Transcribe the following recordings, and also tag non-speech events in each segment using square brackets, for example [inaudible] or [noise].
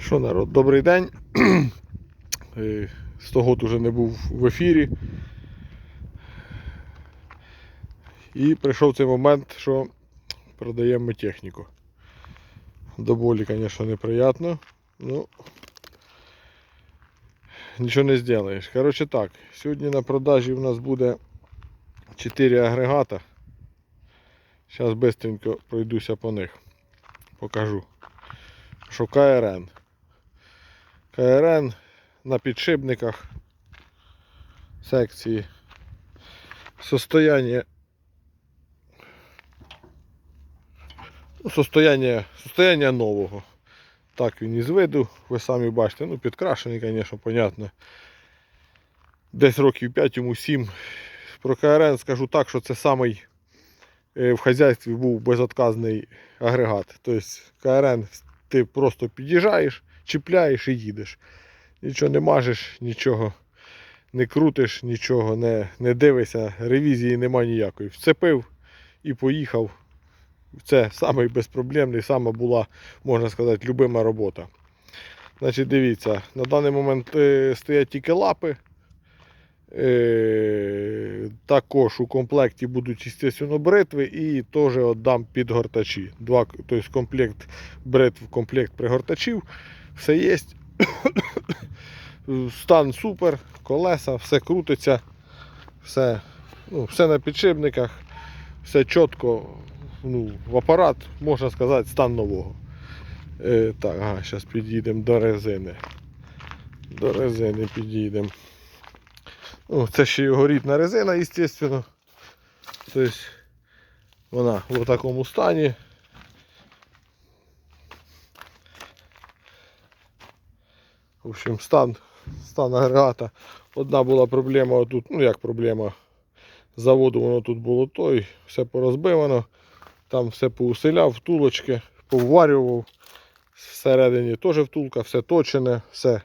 Що народ, добрий день. Е, З того вже не був в ефірі. І прийшов цей момент, що продаємо техніку. До болі, звісно, неприємно. Ну, нічого не зробиш. Коротше так, сьогодні на продажі у нас буде 4 агрегата. Зараз швидко пройдуся по них. Покажу. Що КРН. КРН на підшипниках секції. Состояние. Ну, состояние, состояние нового. Так він із виду, ви самі бачите, ну підкрашений, звісно, понятно. Десь років 5 йому 7. Про КРН скажу так, що це самий е, в хазяйстві був безотказний агрегат. Тобто КРН ти просто під'їжджаєш, чіпляєш і їдеш. Нічого не мажеш, нічого не крутиш, нічого не, не дивишся, ревізії нема ніякої. Вцепив і поїхав. Це самий безпроблемний, сама була, можна сказати, любима робота. Значить, дивіться, на даний момент е, стоять тільки лапи. Е, також у комплекті будуть, бритви і теж віддам підгортачі. Два, тобто комплект бритв, комплект пригортачів. Все є. Стан супер, колеса, все крутиться, все, ну, все на підшипниках, все чітко. Ну, в апарат, можна сказати, стан нового. Е, так, ага, зараз підійдемо до резини. До резини підійдемо. Ну, це ще його рідна резина, звісно. Тобто вона в такому стані. В общем, стан, стан агрегата. Одна була проблема тут, ну як проблема. Заводу воно тут було той, все порозбивано. Там все поуселяв, втулочки, поварював. Всередині теж втулка, все точене, все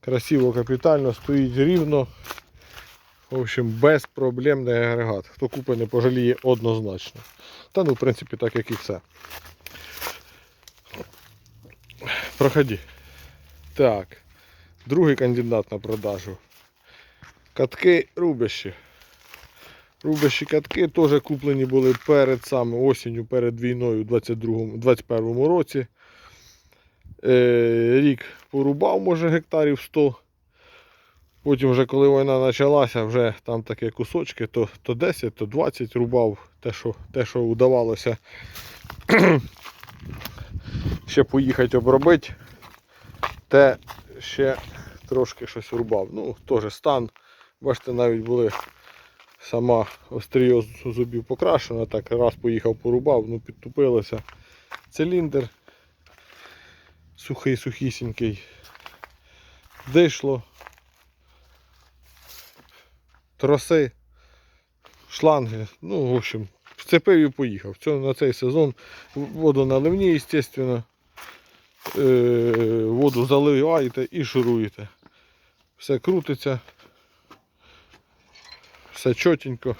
красиво, капітально, стоїть рівно. В общем, безпроблемний агрегат. Хто купить, не пожаліє однозначно. Та ну, в принципі, так як і все. Проходи. Так. Другий кандидат на продажу. Катки рубящі. Рубящі катки теж куплені були перед саме осінню, перед війною у 2021 році. Е, рік порубав, може, гектарів 100. Потім, вже коли війна почалася, вже там такі кусочки, то, то 10, то 20 рубав, те, що, те, що вдавалося [clears throat] ще поїхати обробити, те ще трошки щось рубав. Ну, теж стан. Бачите, навіть були сама остріє зубів покрашена, так раз поїхав порубав, ну підтупилося. Циліндр сухий, сухісінький. Дишло. Троси, шланги. Ну, в общем, вцепив і поїхав. Це на цей сезон водоналивні, звісно. Е, воду заливаєте і шуруєте. Все крутиться. Все чотенько.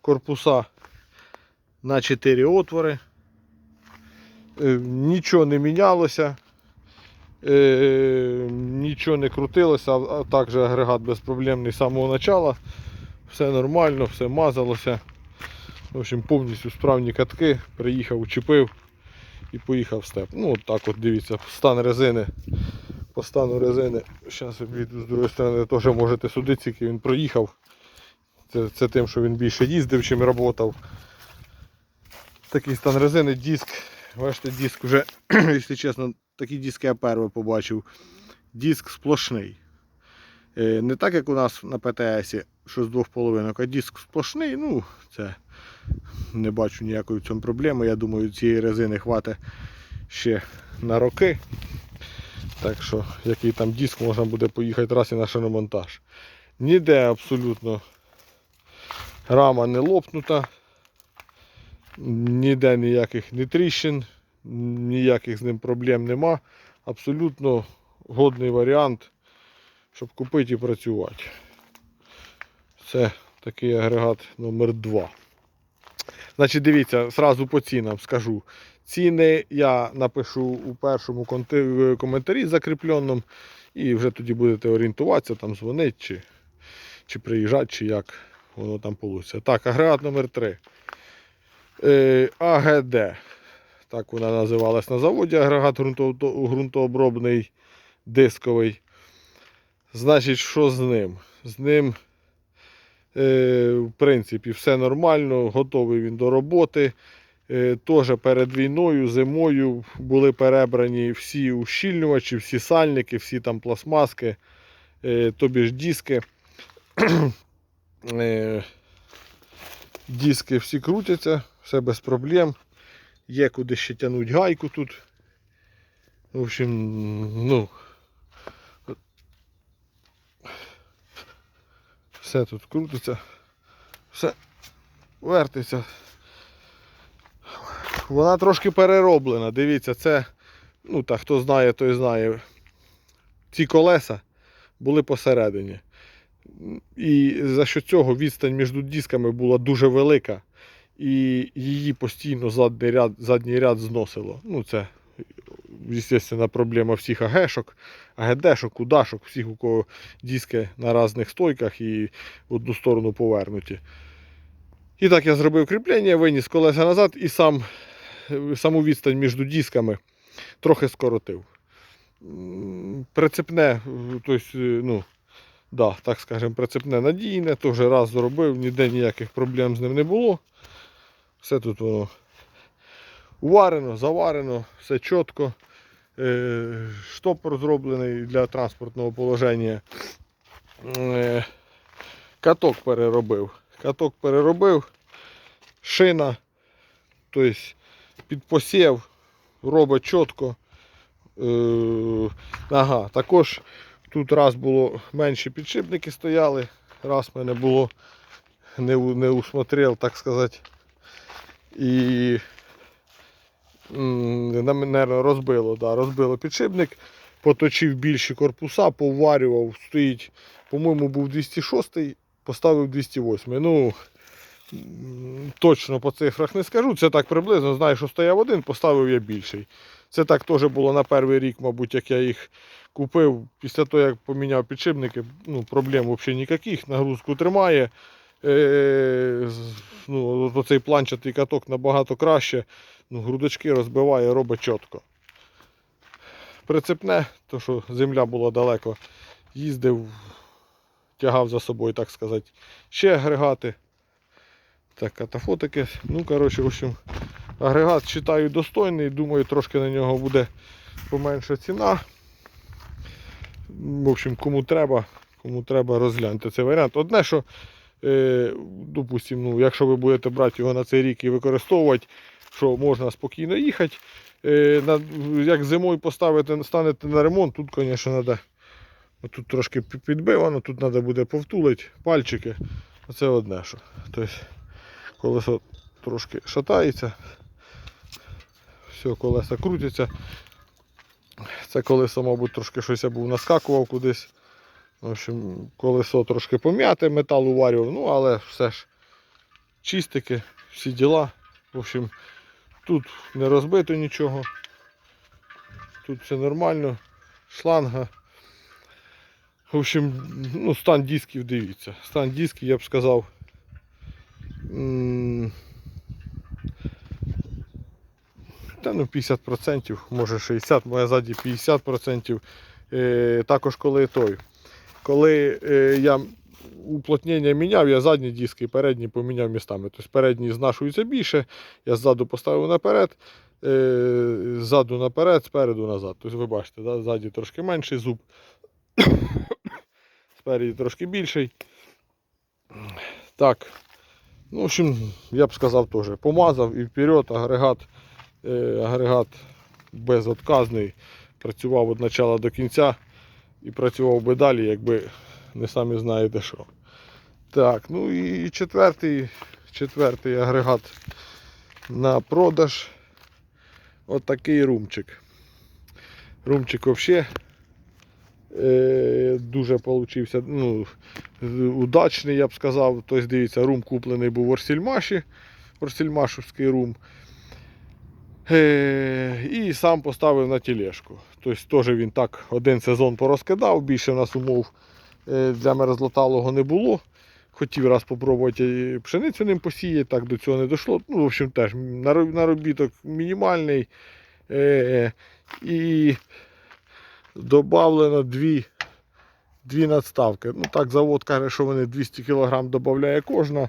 Корпуса на 4 отвори. Е, Нічого не мінялося. Е, Нічого не крутилося, а також агрегат безпроблемний з самого початку. Все нормально, все мазалося. В общем, повністю справні катки. Приїхав, учепив і поїхав в степ. Ну от так от дивіться, стан резини. По стану резини. Зараз з другої сторони теж можете судити, скільки він проїхав. Це, це тим, що він більше їздив, чим працював. Такий стан резини, диск. Бачите, диск вже, [clears throat] якщо чесно, такі диски я перший побачив. Диск сплошний. Е, Не так, як у нас на ПТС, що з 2,5, а диск сплошний, ну, це не бачу ніякої в цьому проблеми. Я думаю, цієї резини хватить ще на роки. Так що, який там диск, можна буде поїхати раз і на шиномонтаж. Ніде абсолютно рама не лопнута, ніде ніяких не тріщин, ніяких з ним проблем нема. Абсолютно годний варіант, щоб купити і працювати. Це такий агрегат номер 2 Значить, дивіться, зразу по цінам скажу. Ціни я напишу у першому коментарі закріпленому, і вже тоді будете орієнтуватися, там дзвонити, чи, чи приїжджати, чи як воно там вийде. Так, агрегат номер 3. Е, АГД. Так вона називалась на заводі, агрегат ґрунтообробний дисковий. Значить, що з ним? З ним, в принципі, все нормально, готовий він до роботи. Е, Теж перед війною, зимою були перебрані всі ущільнювачі, всі сальники, всі там пластмаски, е, тобі ж диски. Е, Диски всі крутяться, все без проблем. Є куди ще тягнути гайку тут. В общем, ну. Все тут крутиться. Все вертиться. Вона трошки перероблена. Дивіться, це, ну так, хто знає, той знає. Ці колеса були посередині. І за що цього відстань між дисками була дуже велика. І її постійно задній ряд, задній ряд зносило. Ну, це, звісно, проблема всіх АГшок, АГДшок, удашок, всіх, у кого диски на різних стойках і в одну сторону повернуті. І так я зробив кріплення, виніс колеса назад і сам, саму відстань між дисками трохи скоротив. Прицепне, тобто, ну, да, так скажемо, прицепне надійне, теж раз зробив, ніде ніяких проблем з ним не було. Все тут воно уварено, заварено, все чітко. Е, Штопор зроблений для транспортного положення. Е, Каток переробив. Каток переробив, шина, тобто під посів, робить чітко. Е, ага, також тут раз було менші підшипники стояли, раз мене було не, не усмотрел, так сказати. І на розбило, да, розбило підшипник, поточив більші корпуса, поварював, стоїть, по-моєму, був 206, поставив 208. Ну, точно по цифрах не скажу. Це так приблизно. Знаю, що стояв один, поставив я більший. Це так теж було на перший рік, мабуть, як я їх купив. Після того, як поміняв підшипники, ну, проблем взагалі ніяких, нагрузку тримає. Е, ну, оцей планчатий каток набагато краще. Ну, грудочки розбиває, робить чітко. Прицепне, то що земля була далеко, їздив, тягав за собою, так сказати, ще агрегати. Так, катафотики. Ну, коротше, в общем, агрегат вважаю достойний, думаю, трошки на нього буде поменша ціна. В общем, кому треба, кому треба, розгляньте цей варіант. Одне, що, е, допустим, ну, якщо ви будете брати його на цей рік і використовувати, що можна спокійно їхати. Е, як зимою поставити, станете на ремонт, тут, звісно, треба. Тут трошки підбивано, тут треба буде повтулити пальчики. Це одне що. Тобто, колесо трошки шатається. Все, колеса крутяться. Це колесо, мабуть, трошки щось я був наскакував кудись. В общем, колесо трошки пом'яте, метал уварював, ну але все ж чистики, всі діла. В общем, тут не розбито нічого. Тут все нормально. Шланга. В общем, ну, стан дисків дивіться. Стан дисків, я б сказав. Та ну 50%, може 60%, моя ззаді 50%. Е, також коли той. Коли е, я уплотнення міняв, я задні диски і передні поміняв містами. Тобто передні знашуються більше, я ззаду поставив наперед, е, ззаду наперед, спереду назад. Тобто ви бачите, да? ззаді трошки менший зуб, [coughs] спереді трошки більший. Так. Ну, в общем, я б сказав теж, помазав і вперед, агрегат, е, агрегат безотказний. Працював від початку до кінця і працював би далі, якби не самі знаєте що. Так, ну і четвертий, четвертий агрегат на продаж. Отакий румчик. Румчик взагалі е, дуже получився ну, удачний, я б сказав. Тобто, дивіться, рум куплений був в Орсільмаші, Орсільмашівський рум. Е, і сам поставив на тележку. Тобто теж він так один сезон порозкидав, більше в нас умов для мерзлоталого не було. Хотів раз спробувати пшеницю ним посіяти, так до цього не дійшло. Ну, в общем, теж наробіток мінімальний. Е, і додавлено дві, дві надставки. Ну так, завод каже, що вони 200 кг додає кожна.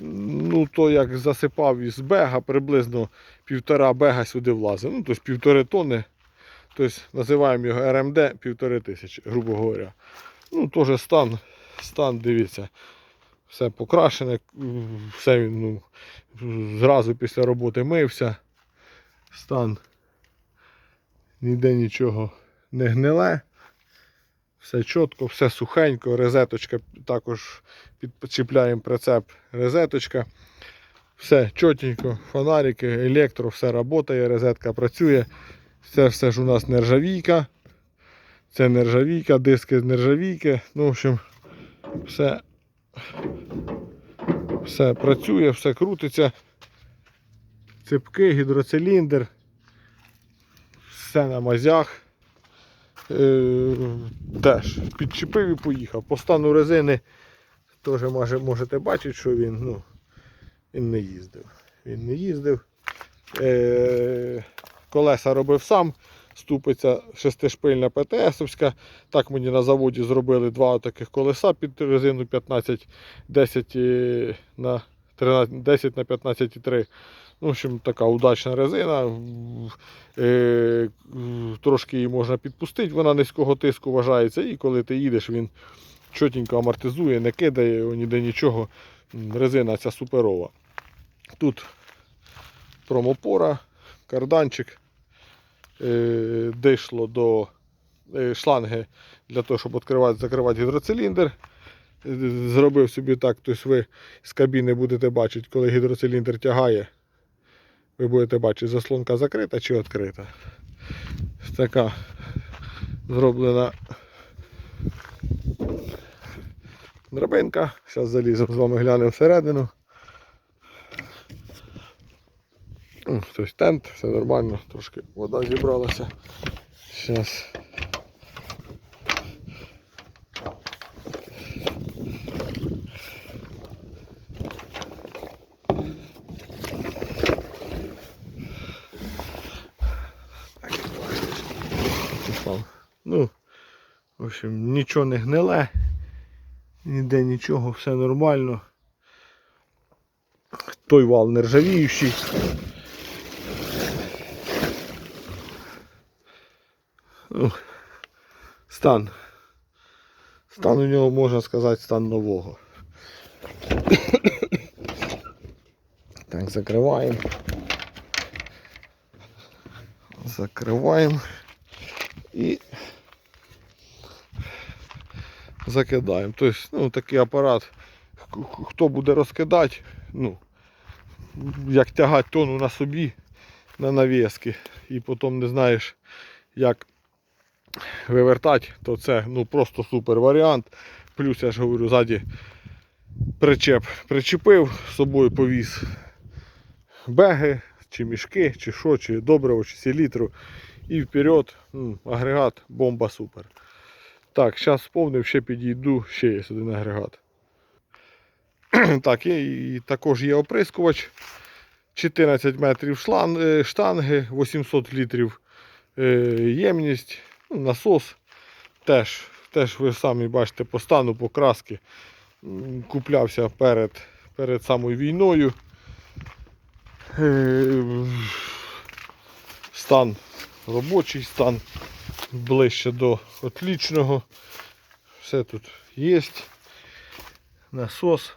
Ну, то як засипав із бега, приблизно півтора бега сюди влазить. Ну, тобто півтори тонни. Тобто називаємо його РМД півтори тисячі, грубо говоря. Ну, теж стан, стан, дивіться, все покрашене, все він ну, зразу після роботи мився. Стан ніде нічого не гниле. Все чітко, все сухенько, розеточка також підчіпляємо прицеп, розеточка. Все чотенько, фонарики, електро, все працює, розетка працює. Це все ж у нас нержавійка. Це нержавійка, диски з нержавійки. Ну, в общем, все, все працює, все крутиться. Ципки, гідроциліндр. Все на мазях. Е, теж підчепив і поїхав. По стану резини теж може, можете бачити, що він, ну, він не їздив. Він не їздив. Е, колеса робив сам. Ступиця шестишпильна ПТСовська. Так мені на заводі зробили два таких колеса під резину 15, 10 е, на 13, 10 на 15,3. Ну, в общем, така удачна резина. Е, трошки її можна підпустити, вона низького тиску вважається. І коли ти їдеш, він чотенько амортизує, не кидає ніде нічого. Резина ця суперова. Тут промопора, карданчик, е, дишло до е, шланги для того, щоб відкривати, закривати гідроциліндр. Е, Зробив собі так, тобто ви з кабіни будете бачити, коли гідроциліндр тягає. Ви будете бачити, заслонка закрита чи відкрита. Така зроблена драбинка. Зараз заліземо з вами глянемо всередину. М, Тобто тент, все нормально, трошки вода зібралася. Зараз. Ну, в общем, нічого не гниле, ніде нічого, все нормально. Той вал нержавіючий. Ну, Стан. Стан у нього, можна сказати, стан нового. Так, закриваємо. Закриваємо і закидаємо. Тобто, ну, такий апарат, хто буде розкидати, ну, як тягати тону на собі на навіски, і потім не знаєш, як вивертати, то це ну, просто супер варіант. Плюс я ж говорю, ззаді причеп причепив, з собою повіз беги, чи мішки, чи що, чи добриво, чи селітру. І вперед, м, агрегат, бомба супер. Так, зараз сповнив, ще підійду, ще є один агрегат. [clears throat] так, і, також є оприскувач. 14 метрів е, штанги, 800 літрів е, ємність, ну, насос. Теж, теж ви самі бачите по стану, по краски. М, Куплявся перед, перед самою війною. Е, Стан робочий стан ближче до отлічного. Все тут є. Насос,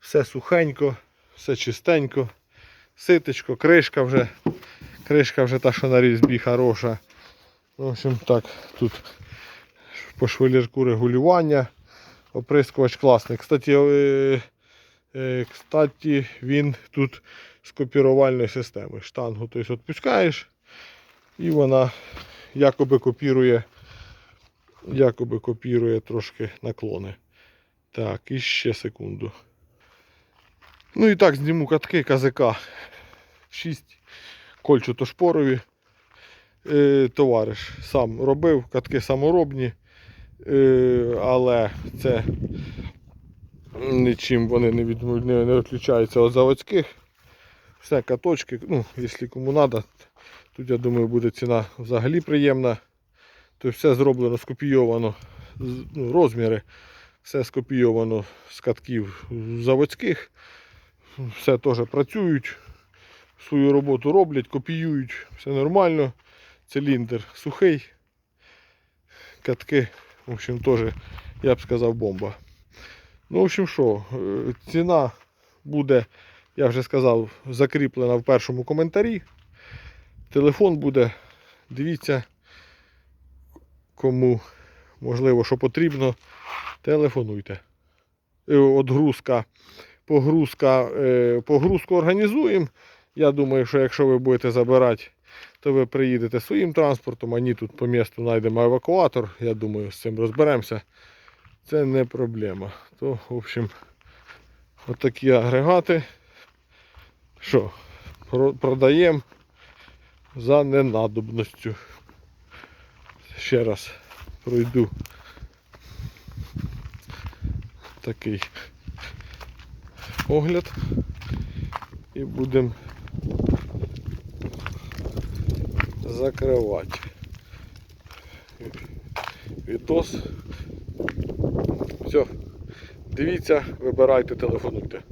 все сухенько, все чистенько, ситочко, кришка вже. Кришка вже та, що на різьбі хороша. В общем, так, тут по швелірку регулювання. Оприскувач класний. Кстати, е, е, кстати, він тут з копірувальної системи. Штангу тобто, відпускаєш і вона якоби копірує, якоби копірує трошки наклони. Так, і ще секунду. Ну і так, зніму катки КЗК. 6 кольчатошпорові. Е, товариш сам робив, катки саморобні, е, але це нічим вони не, від, не, не відключаються від заводських. Все каточки, ну, якщо кому треба, тут я думаю буде ціна взагалі приємна. Тобто все зроблено, скопійовано, ну, розміри, все скопійовано з катків заводських. Все теж працюють, свою роботу роблять, копіюють, все нормально. Циліндр сухий. Катки, в общем, теж, я б сказав, бомба. Ну, в общем, що, е, ціна буде, я вже сказав, закріплена в першому коментарі. Телефон буде, дивіться, кому можливо, що потрібно, телефонуйте. Е, Отгрузка, погрузка, е, погрузку організуємо. Я думаю, що якщо ви будете забирати, то ви приїдете своїм транспортом, а тут по місту знайдемо евакуатор. Я думаю, з цим розберемося. Це не проблема. То, в общем, отакі агрегати. Що, продаємо за ненадобністю. Ще раз пройду такий огляд і будемо закривати. Відос. Все. Дивіться, вибирайте, телефонуйте.